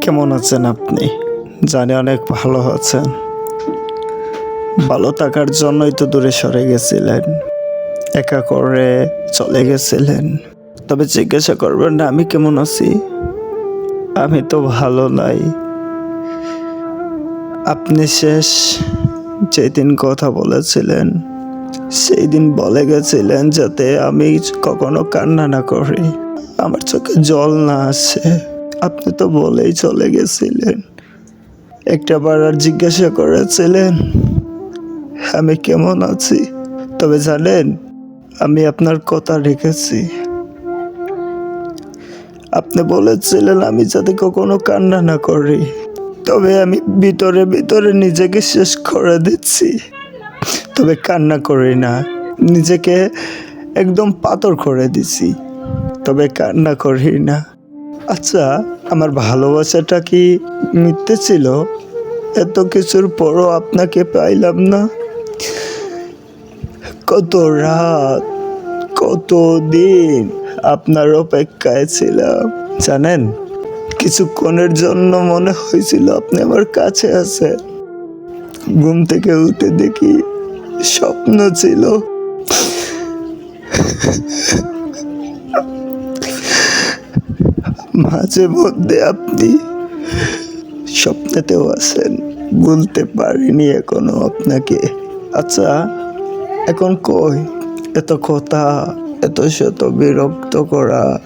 কেমন আছেন আপনি? জানি অনেক ভালো আছেন। ভালো থাকার জন্যই তো দূরে সরে গেছিলেন। একা করে চলে গেছিলেন। তবে জিজ্ঞাসা করবেন না, আমি কেমন আছি? আমি তো ভালো নাই। আপনি শেষ যেদিন কথা বলেছিলেন সেই দিন বলে গেছিলেন যাতে আমি কখনো কান্না না করি। আমার চোখে জল না আসে। আপনি তো বলেই চলে গেছিলেন। একটা বার আর জিজ্ঞাসা করেছিলেন, আমি কেমন আছি? তবে জানেন, আমি আপনার কথা রেখেছি। আপনি বলেছিলেন, আমি যাতে কখনো কান্না না করি। তবে আমি ভিতরে ভিতরে নিজেকে শেষ করে দিচ্ছি। তবে কান্না করি না, নিজেকে একদম পাথর করে দিছি তবে কান্না করি না। আচ্ছা আমার ভালোবাসাটা কি মিথ্যে ছিল? এত কিছুর পরও আপনাকে পাইলাম না। কত রাত, কত দিন আপনার অপেক্ষায় ছিলাম, জানেন? কিছুক্ষণের জন্য মনে হয়েছিল আপনি আমার কাছে আছেন ঘুম থেকে উঠে দেখি স্বপ্ন ছিল। মাঝে মধ্যে আপনি স্বপ্নেতেও আছেন, বলতে পারিনি এখনও আপনাকে। আচ্ছা এখন কই? এত কথা, এত শত বিরক্ত করা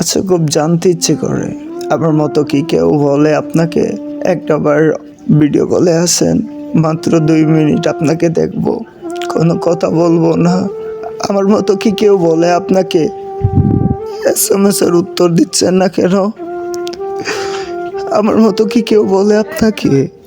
আচ্ছা খুব জানতে ইচ্ছে করে। আমার মতো কি কেউ বলে আপনাকে একটাবার ভিডিও কলে আসেন? মাত্র দুই মিনিট আপনাকে দেখব। কোনো কথা বলব না। আমার মতো কি কেউ বলে আপনাকে এস এম এস এর উত্তর দিচ্ছেন না কেন? আমার মতো কি কেউ বলে আপনাকে?